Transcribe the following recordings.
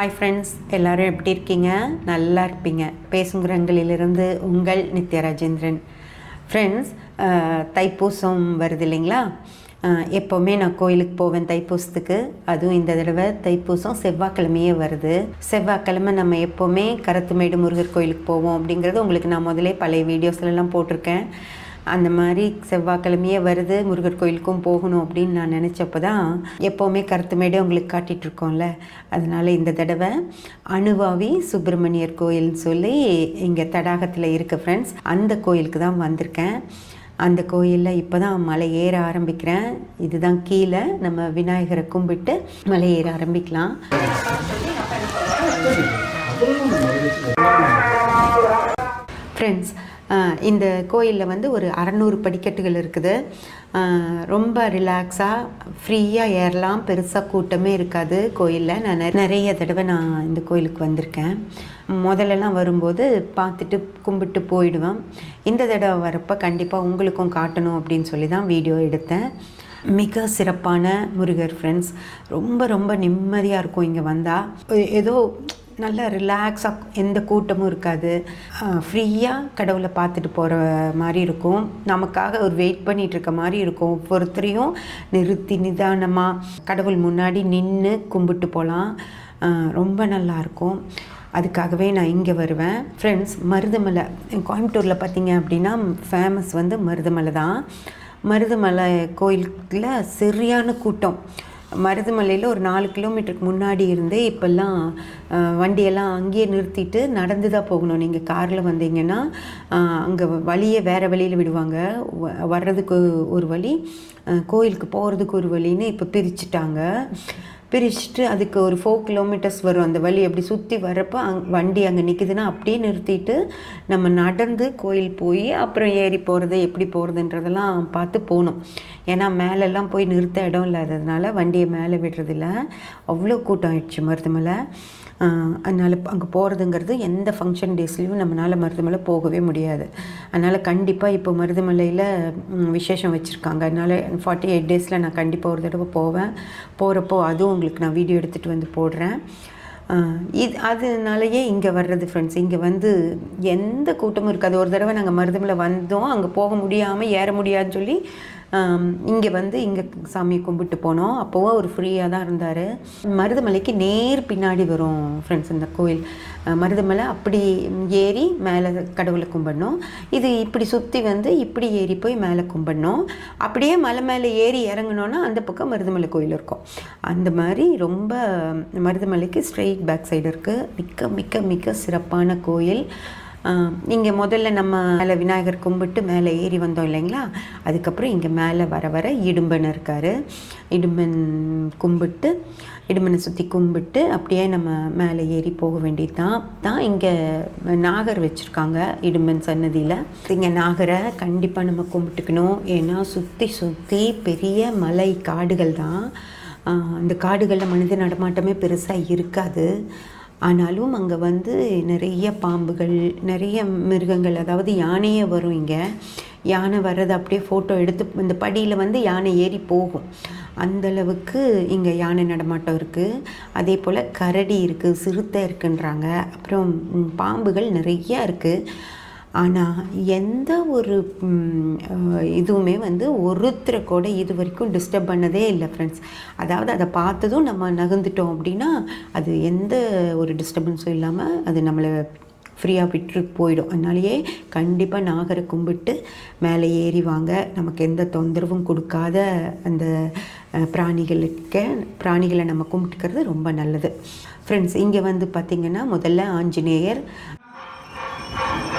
Hi friends எல்லோரும் எப்படி இருக்கீங்க? நல்லா இருப்பீங்க. பேசுங்கிறங்களிலிருந்து உங்கள் நித்யராஜேந்திரன் ஃப்ரெண்ட்ஸ் தைப்பூசம் வருது இல்லைங்களா? எப்போவுமே நான் கோயிலுக்கு போவேன் தைப்பூசத்துக்கு. அதுவும் இந்த தடவை தைப்பூசம் செவ்வாய்க்கிழமையே வருது. செவ்வாய்க்கிழமை நம்ம எப்போவுமே கரத்துமேடு முருகர் கோயிலுக்கு போவோம் அப்படிங்கிறது உங்களுக்கு நான் முதலே பழைய வீடியோஸ்லலாம் போட்டிருக்கேன். அந்த மாதிரி செவ்வாய்க்கிழமையே வருது முருகர் கோயிலுக்கும் போகணும் அப்படின்னு நான் நினச்சப்போ தான் எப்போவுமே கருத்துமேடு உங்களுக்கு காட்டிகிட்ருக்கோம்ல அதனால் இந்த தடவை அணுவாவி சுப்பிரமணியர் கோயில்னு சொல்லி இங்கே தடாகத்தில் இருக்க ஃப்ரெண்ட்ஸ் அந்த கோயிலுக்கு தான் வந்திருக்கேன். அந்த கோயிலில் இப்போ தான் மலை ஏற ஆரம்பிக்கிறேன். இதுதான் கீழே நம்ம விநாயகரை கும்பிட்டு மலை ஏற ஆரம்பிக்கலாம். ஃப்ரெண்ட்ஸ் இந்த கோயிலில் வந்து ஒரு அறநூறு படிக்கட்டுகள் இருக்குது. ரொம்ப ரிலாக்ஸாக ஃப்ரீயாக ஏறலாம். பெருசாக கூட்டமே இருக்காது கோயிலில். நான் நிறைய தடவை நான் இந்த கோயிலுக்கு வந்திருக்கேன். முதல்லலாம் வரும்போது பார்த்துட்டு கும்பிட்டு போயிடுவேன். இந்த தடவை வரப்போ கண்டிப்பாக உங்களுக்கும் காட்டணும் அப்படின்னு சொல்லி தான் வீடியோ எடுத்தேன். மிக சிறப்பான முருகர் ஃப்ரெண்ட்ஸ் ரொம்ப ரொம்ப நிம்மதியாக இருக்கும் இங்கே வந்தால் ஏதோ நல்ல ரிலாக்ஸாக எந்த கூட்டமும் இருக்காது. ஃப்ரீயாக கடவுளை பார்த்துட்டு போகிற மாதிரி இருக்கும். நமக்காக ஒரு வெயிட் பண்ணிகிட்ருக்க இருக்க மாதிரி இருக்கும். ஒவ்வொருத்தரையும் நிறுத்தி நிதானமாக கடவுள் முன்னாடி நின்று கும்பிட்டு போகலாம் ரொம்ப நல்லாயிருக்கும் அதுக்காகவே நான் இங்கே வருவேன். ஃப்ரெண்ட்ஸ் மருதமலை கோயம்புத்தூரில் பார்த்தீங்க அப்படின்னா ஃபேமஸ் வந்து மருதமலை தான். மருதமலை கோயிலுக்குள்ள சரியான கூட்டம். மருதமலையில் ஒரு நாலு கிலோமீட்டருக்கு முன்னாடி இருந்தே இப்போல்லாம் வண்டியெல்லாம் அங்கேயே நிறுத்திட்டு நடந்து தான் போகணும். நீங்கள் காரில் வந்தீங்கன்னா அங்கே வழியை வேறு வழியில் விடுவாங்க. வ- வர்றதுக்கு ஒரு வழி கோயிலுக்கு போகிறதுக்கு ஒரு வழின்னு இப்போ பிரிச்சுட்டாங்க. பிரிச்சுட்டு அதுக்கு ஒரு ஃபோர் கிலோமீட்டர்ஸ் வரும். அந்த வழி அப்படி சுற்றி வரப்போ அங் வண்டி அங்கே நிற்குதுன்னா அப்படியே நிறுத்திட்டு நம்ம நடந்து கோயில் போய் அப்புறம் ஏறி போகிறது எப்படி போகிறதுன்றதெல்லாம் பார்த்து போகணும். ஏன்னா மேலெல்லாம் போய் நிறுத்த இடம் இல்லாததுனால வண்டியை மேலே விடுறதில்ல. அவ்வளோ கூட்டம் ஆயிடுச்சு மருதமலை அதனால் அங்கே போகிறதுங்கிறது எந்த ஃபங்க்ஷன் டேஸ்லையும் நம்மளால் மருதமலை போகவே முடியாது. அதனால் கண்டிப்பாக இப்போ மருதமலையில் விசேஷம் வச்சுருக்காங்க. அதனால் ஃபார்ட்டி எயிட் டேஸில் நான் கண்டிப்பாக ஒரு தடவை போவேன். போகிறப்போ அதுவும் உங்களுக்கு நான் வீடியோ எடுத்துகிட்டு வந்து போடுறேன். இது அதனாலயே இங்கே வர்றது ஃப்ரெண்ட்ஸ் இங்கே வந்து எந்த கூட்டமும் இருக்காது. ஒரு தடவை நாங்கள் மருதமலை வந்தோம். அங்கே போக முடியாமல் ஏற முடியாதுன்னு சொல்லி இங்கே வந்து இங்கே சாமியை கும்பிட்டு போனோம். அப்போவும் அவர் ஃப்ரீயாக தான் இருந்தார். மருதமலைக்கு நேர் பின்னாடி வரும் ஃப்ரெண்ட்ஸ் இந்த கோயில். மருதமலை அப்படி ஏறி மேலே கடவுளை கும்பிடணும். இது இப்படி சுற்றி வந்து இப்படி ஏறி போய் மேலே கும்பிடணும். அப்படியே மலை மேலே ஏறி இறங்கினோன்னா அந்த பக்கம் மருதமலை கோயில் இருக்கும். அந்த மாதிரி ரொம்ப மருதமலைக்கு ஸ்ட்ரெயிட் பேக் சைடு இருக்குது மிக்க மிக்க மிக்க சிறப்பான கோயில். இங்கே முதல்ல நம்ம மேலே விநாயகர் கும்பிட்டு மேலே ஏறி வந்தோம் இல்லைங்களா? அதுக்கப்புறம் இங்கே மேலே வர வர இடும்பன் இருக்கார். இடும்பன் கும்பிட்டு இடுமனை சுற்றி கும்பிட்டு அப்படியே நம்ம மேலே ஏறி போக வேண்டியது தான் தான் இங்கே நாகர் வச்சுருக்காங்க இடுமன் சன்னதியில். இங்கே நாகரை கண்டிப்பாக நம்ம கும்பிட்டுக்கணும். ஏன்னா சுற்றி சுற்றி பெரிய மலை காடுகள் தான். அந்த காடுகளில் மனித நடமாட்டமே பெருசாக இருக்காது. ஆனாலும் அங்கே வந்து நிறைய பாம்புகள் நிறைய மிருகங்கள் அதாவது யானையே வரும் இங்கே. யானை வர்றது அப்படியே ஃபோட்டோ எடுத்து இந்த படியில் வந்து யானை ஏறி போகும். அந்த அளவுக்கு இங்கே யானை நடமாட்டம் இருக்குது அதே போல் கரடி இருக்குது சிறுத்தை இருக்குன்றாங்க. அப்புறம் பாம்புகள் நிறையா இருக்குது ஆனால் எந்த ஒரு இதுவுமே வந்து ஒருத்தரை கூட இது வரைக்கும் டிஸ்டர்ப் பண்ணதே இல்லை ஃப்ரெண்ட்ஸ் அதாவது அதை பார்த்ததும் நம்ம நகர்ந்துட்டோம் அப்படின்னா அது எந்த ஒரு டிஸ்டர்பன்ஸும் இல்லாமல் அது நம்மளை ஃப்ரீயாக விட்டு போயிடும். அதனாலேயே கண்டிப்பாக நாகரை கும்பிட்டு மேலே ஏறி வாங்க. நமக்கு எந்த தொந்தரவும் கொடுக்காத அந்த பிராணிகளுக்கு பிராணிகளை நம்ம கும்பிட்டுக்கிறது ரொம்ப நல்லது. ஃப்ரெண்ட்ஸ் இங்கே வந்து பார்த்திங்கன்னா முதல்ல ஆஞ்சநேயர்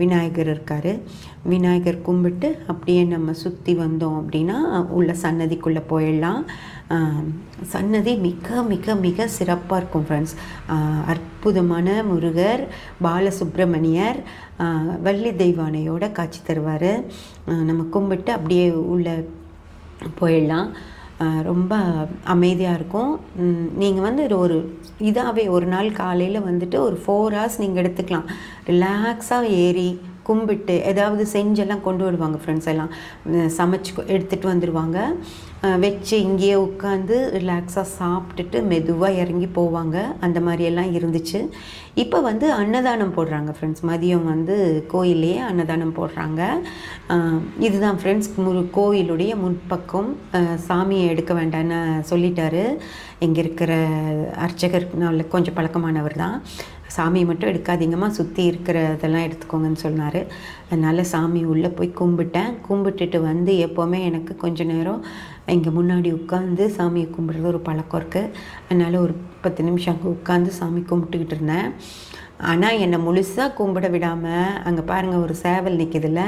விநாயகர் இருக்கார். விநாயகர் கும்பிட்டு அப்படியே நம்ம சுற்றி வந்தோம் அப்படின்னா உள்ள சன்னதிக்குள்ளே போயிடலாம். சன்னதி மிக மிக மிக சிறப்பாக இருக்கும் ஃப்ரெண்ட்ஸ் அற்புதமான முருகர் பாலசுப்ரமணியர் வள்ளி தெய்வானையோட காட்சி தருவார். நம்ம கும்பிட்டு அப்படியே உள்ள போயிடலாம். ரொம்ப அமைதியாக இருக்கும். நீங்கள் வந்து இது ஒரு இதாகவே ஒரு நாள் காலையில் வந்துட்டு ஒரு ஃபோர் ஹவர்ஸ் நீங்கள் எடுத்துக்கலாம். ரிலாக்ஸாக ஏறி கும்பிட்டு ஏதாவது செஞ்செல்லாம் கொண்டு வருவாங்க ஃப்ரெண்ட்ஸ் எல்லாம். சமைச்சு எடுத்துகிட்டு வந்துடுவாங்க வச்சு இங்கேயே உட்காந்து ரிலாக்ஸாக சாப்பிட்டுட்டு மெதுவாக இறங்கி போவாங்க. அந்த மாதிரியெல்லாம் இருந்துச்சு. இப்போ வந்து அன்னதானம் போடுறாங்க ஃப்ரெண்ட்ஸ் மதியம் வந்து கோயிலையே அன்னதானம் போடுறாங்க. இதுதான் ஃப்ரெண்ட்ஸ் முரு கோயிலுடைய முன்பக்கம். சாமியை எடுக்க வேண்டாம்னு சொல்லிட்டாரு. இங்கே இருக்கிற அர்ச்சகர் நல்ல கொஞ்சம் பழக்கமானவர் தான். சாமியை மட்டும் எடுக்காதீங்கம்மா சுற்றி இருக்கிறதெல்லாம் எடுத்துக்கோங்கன்னு சொன்னார். அதனால் சாமி உள்ளே போய் கும்பிட்டேன். கும்பிட்டுட்டு வந்து எப்போவுமே எனக்கு கொஞ்ச நேரம் இங்கே முன்னாடி உட்காந்து சாமியை கும்பிட்றது ஒரு பழக்கம் இருக்குது அதனால் ஒரு பத்து நிமிஷம் அங்கே உட்காந்து சாமி கும்பிட்டுக்கிட்டு இருந்தேன். ஆனால் என்னை முழுசாக கும்பிட விடாமல் அங்கே பாருங்கள் ஒரு சேவல் நிற்கிதுல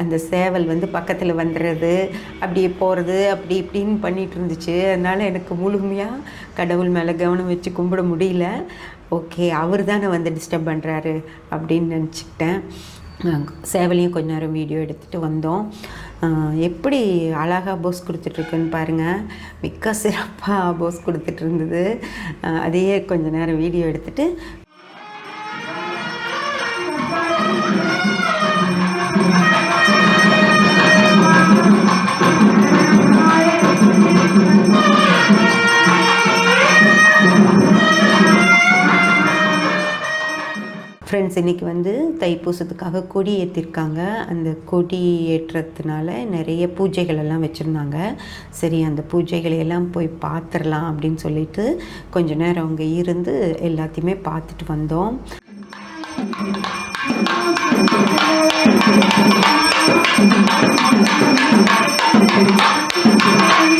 அந்த சேவல் வந்து பக்கத்தில் வந்துடுறது அப்படியே போகிறது அப்படி இப்படின்னு பண்ணிகிட்டு இருந்துச்சு. அதனால் எனக்கு முழுமையாக கடவுள் மேலே கவனம் வச்சு கும்பிட முடியல. ஓகே அவர் தானே வந்து டிஸ்டர்ப் பண்ணுறாரு அப்படின்னு நினச்சிக்கிட்டேன். சேவலையும் கொஞ்ச நேரம் வீடியோ எடுத்துகிட்டு வந்தோம். எப்படி அழகாக போஸ் கொடுத்துட்ருக்குன்னு பாருங்கள் மிக்க சிறப்பாக போஸ் கொடுத்துட்டு இருந்தது. அதையே கொஞ்ச நேரம் வீடியோ எடுத்துகிட்டு ஃப்ரெண்ட்ஸ் இன்றைக்கி வந்து தைப்பூசத்துக்காக கொடி ஏற்றிருக்காங்க அந்த கொடி ஏற்றுறதுனால நிறைய பூஜைகள் எல்லாம் வச்சுருந்தாங்க. சரி அந்த பூஜைகளை எல்லாம் போய் பார்த்துடலாம் அப்படின்னு சொல்லிட்டு கொஞ்ச நேரம் அங்கே இருந்து எல்லாத்தையுமே பார்த்துட்டு வந்தோம். ஓம்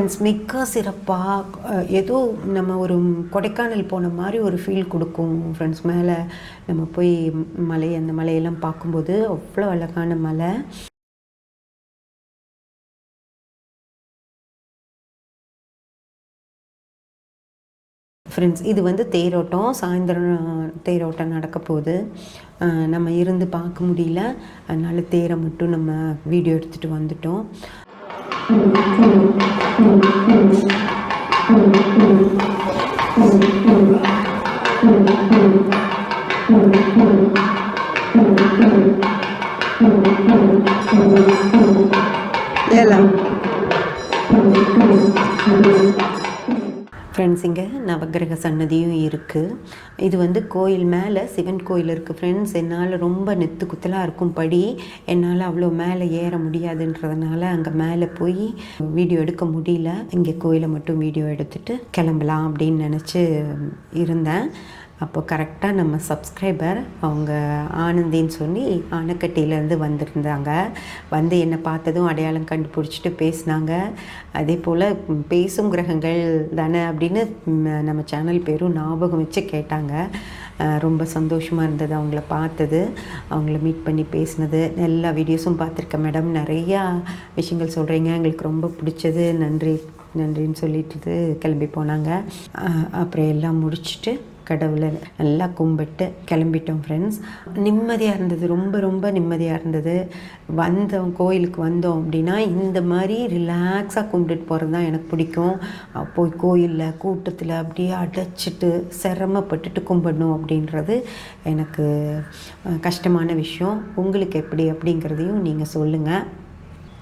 ஃப்ரெண்ட்ஸ் மிக்க சிறப்பாக ஏதோ நம்ம ஒரு கொடைக்கானல் போன மாதிரி ஒரு ஃபீல் கொடுக்கும் ஃப்ரெண்ட்ஸ் மேலே. நம்ம போய் மலை அந்த மலையெல்லாம் பார்க்கும்போது அவ்வளோ அழகான மலை. ஃப்ரெண்ட்ஸ் இது வந்து தேரோட்டம். சாயந்தரம் தேரோட்டம் நடக்க போகுது. நம்ம இருந்து பார்க்க முடியல. அதனால் தேரை மட்டும் நம்ம வீடியோ எடுத்துகிட்டு வந்துட்டோம். Yeah là ஃப்ரெண்ட்ஸ் இங்கே நவக்கிரக சன்னதியும் இருக்குது இது வந்து கோயில் மேலே சிவன் கோயில் இருக்குது ஃப்ரெண்ட்ஸ் என்னால் ரொம்ப நெத்து குத்தலாக இருக்கும் படி. என்னால் அவ்வளோ மேலே ஏற முடியாதுன்றதுனால அங்கே மேலே போய் வீடியோ எடுக்க முடியல. இங்கே கோயிலை மட்டும் வீடியோ எடுத்துகிட்டு கிளம்பலாம் அப்படின்னு நினச்சி இருந்தேன். அப்போது கரெக்டாக நம்ம சப்ஸ்கிரைபர் அவங்க ஆனந்தின்னு சொல்லி ஆனக்கட்டியிலேருந்து வந்திருந்தாங்க. வந்து என்னை பார்த்ததும் அடையாளம் கண்டுபிடிச்சிட்டு பேசினாங்க. அதே போல் பேசும் கிரகங்கள் தானே அப்படின்னு நம்ம சேனல் பேரும் ஞாபகம் வச்சு கேட்டாங்க. ரொம்ப சந்தோஷமாக இருந்தது அவங்கள பார்த்தது. அவங்கள மீட் பண்ணி பேசினது. எல்லா வீடியோஸும் பார்த்துருக்கேன் மேடம் நிறையா விஷயங்கள் சொல்கிறீங்க எங்களுக்கு ரொம்ப பிடிச்சது. நன்றி நன்றின்னு சொல்லிட்டு கிளம்பி போனாங்க. அப்புறம் எல்லாம் முடிச்சுட்டு கடவுளை நல்லா கும்பிட்டு கிளம்பிட்டோம் ஃப்ரெண்ட்ஸ் நிம்மதியாக இருந்தது ரொம்ப ரொம்ப நிம்மதியாக இருந்தது. வந்தோம் கோயிலுக்கு வந்தோம் அப்படின்னா இந்த மாதிரி ரிலாக்ஸாக கும்பிட்டுட்டு போகிறது தான் எனக்கு பிடிக்கும். போய் கோயிலில் கூட்டத்தில் அப்படியே அடைச்சிட்டு சிரமப்பட்டுட்டு கும்பிடணும் அப்படின்றது எனக்கு கஷ்டமான விஷயம். உங்களுக்கு எப்படி அப்படிங்கிறதையும் நீங்கள் சொல்லுங்கள்